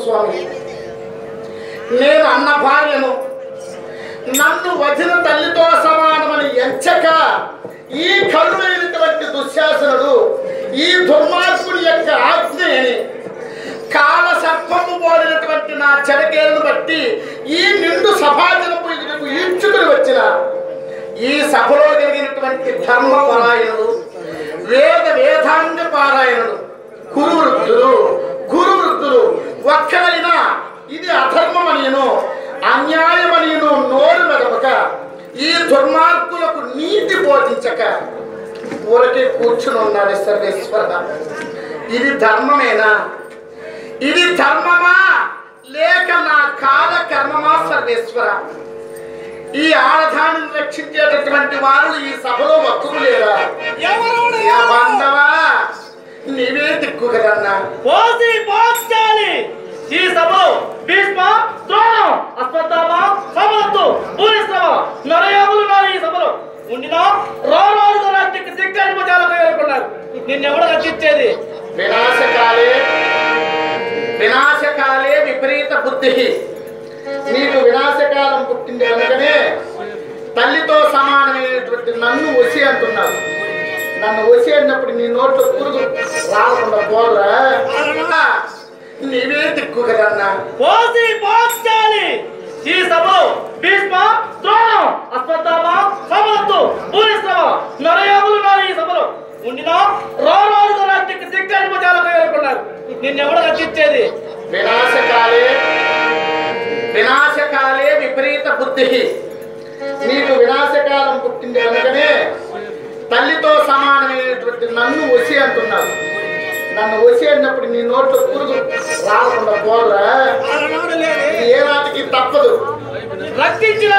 స్వామి? నేను అన్న భార్యను నన్ను వదిన తల్లితో సమానమని ఎంచక ఈ కరుణైనటువంటి దుశ్శాసనుడు ఈ దుర్మార్గుడి యొక్క ఆజ్ఞని కాల సర్పము పోలినటువంటి నా చెడకేలను బట్టి ఈ నిండు సభాజనపు ఈడ్చుకుని వచ్చిన ఈ సభలో కలిగినటువంటి ధర్మపరాయణుడు వేద వేదాంగ పారాయణుడు గురు వృద్ధులు గురు వృద్ధులు ఒక్కడైనా ఇది అధర్మమనియను అన్యాయమనియను నోరు మెదపక ఈ దుర్మార్గులకు నీతి బోధించక ఊరకే కూర్చుని ఉన్నాడు సర్వేశ్వర ఇది ధర్మమేనా? ఇది ధర్మమా? లేక నా కాల కర్మమా సర్వేశ్వర? ఈ ఆడధాన్ని రక్షించేటటువంటి వారు ఈ సభలో వక్కులు లేరా? బాంధవా? నీవే దిక్కు కదన్నా. పోసి పోర్చాలి ఈ సభలో భీష్మ ద్రోణం అశ్వత్థామ సమర్థు పూరిశ్రమ నరయోగులు ఉన్నారు ఈ సభలో. ఉండినా రారాజు రాజ్యకి దిక్కని భుజాలకు ఏర్పడ్డారు నిన్నెవడు రక్షించేది? వినాశకాలే. వినాశకాలే విపరీత బుద్ధి. నీకు వినాశకాలం పుట్టింది కనుకనే తల్లితో సమానమైనటువంటి నన్ను వసి అంటున్నావు నన్ను వసి అన్నప్పుడు నీ నోట్లో పురుగు రాకుండా పోదురా నీవే దిక్కు కదన్నా పోసి పోర్చాలి ఈ భీష్మ ద్రోణం అశ్వత్థామ ఈ సభలో. ఉండినా రారాజు నిన్నెవడు వినాశకాలే. వినాశకాలే విపరీత బుద్ధి. నీకు వినాశకాలం పుట్టింది కనుకనే తల్లితో సమానమైనటువంటి నన్ను వసి అంటున్నావు నన్ను వసి అన్నప్పుడు నీ నోట్లో పురుగు రాకుండా ఇది ఏ నాటికి తప్పదు. రక్షించిన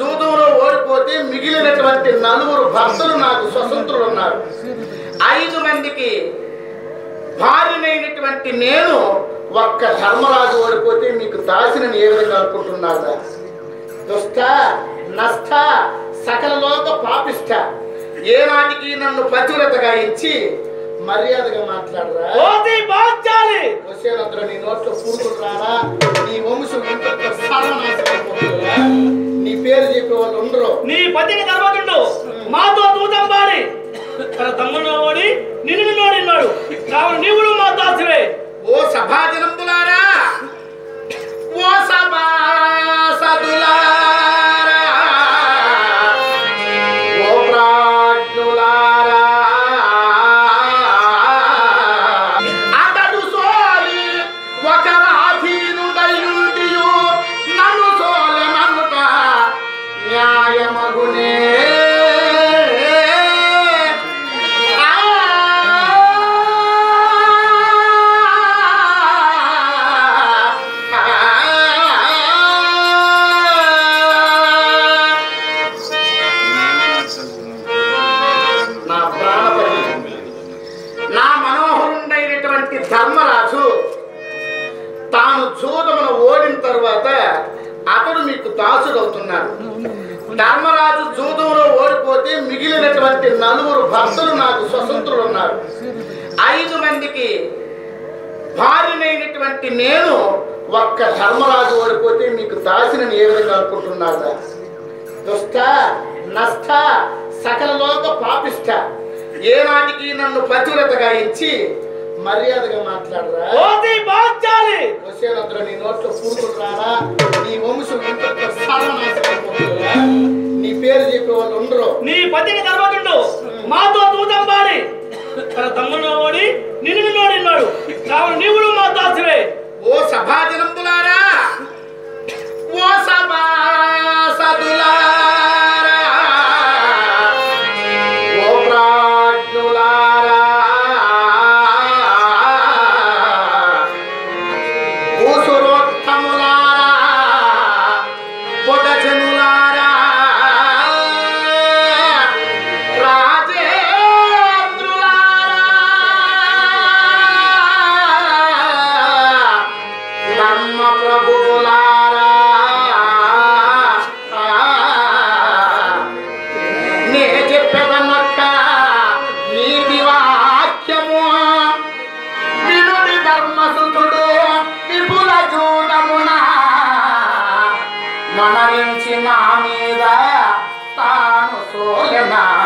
జూదంలో ఓడిపోతే మిగిలినటువంటి నలుగురు భక్తులు నాకు స్వతంత్రులు ఉన్నారు ఐదు మందికి భార్యనైనటువంటి నేను ఒక్క ధర్మరాజు ఓడిపోతే మీకు దాసినని ఏ విధంగా అనుకుంటున్నారా దుష్ట నష్ట సకల లోక పాపిష్ట. ఏనాటికి నన్ను పతివ్రతగా ఇచ్చి మర్యాదగా మాట్లాడరా? నీ నోట్లో పురుగులు రారా? నీ వంశం ఎంత సర్వనాశనమైపోతుందిరా నీ పేరు చెప్పే వాళ్ళు ఉండరు. నీ పతిని ధర్మతుండు మాతో దూతంబాడి తన తమ్ముడు ఓడి నిన్ను నోడిన్నాడు కావున నీవుడు మా దాసివే ఓ సభాజనంబులారా ఓ సభాసదులారా. ఓ ధర్మరాజు తాను జూదమును ఓడిన తర్వాత అతడు మీకు దాసుడవుతున్నాడు. ధర్మరాజు జూదంలో ఓడిపోతే మిగిలినటువంటి నలుగురు భక్తులు నాకు స్వతంత్రులు ఉన్నారు ఐదు మందికి భార్యనైనటువంటి నేను ఒక్క ధర్మరాజు ఓడిపోతే మీకు దాసినని ఏ విధంగా అనుకుంటున్నారా? దుష్ట నష్ట సకల లోక పాపిష్ట. ఏనాటికి నన్ను పతివ్రతగా ఇచ్చి మర్యాదగా మాట్లాడరా? బాచాలి వచ్చేనంతలో నీ నోట్లో పూర్తులు రారా నీ వంశం ఇంతటితో సర్వనాశనమైపోతుందిరా నీ పేరు చెప్పే వాళ్ళు ఉండరు. నీ పతిని గర్వతుండు మాతో దూతంబాడి తన తమ్ముడు ఓడి నిన్ను నోడిన్నాడు కావున నీవుడు మా దాసివే ఓ సభాజనంబులారా ఓ సభాసదులారా మనరించి మీద తాను సోలెనా.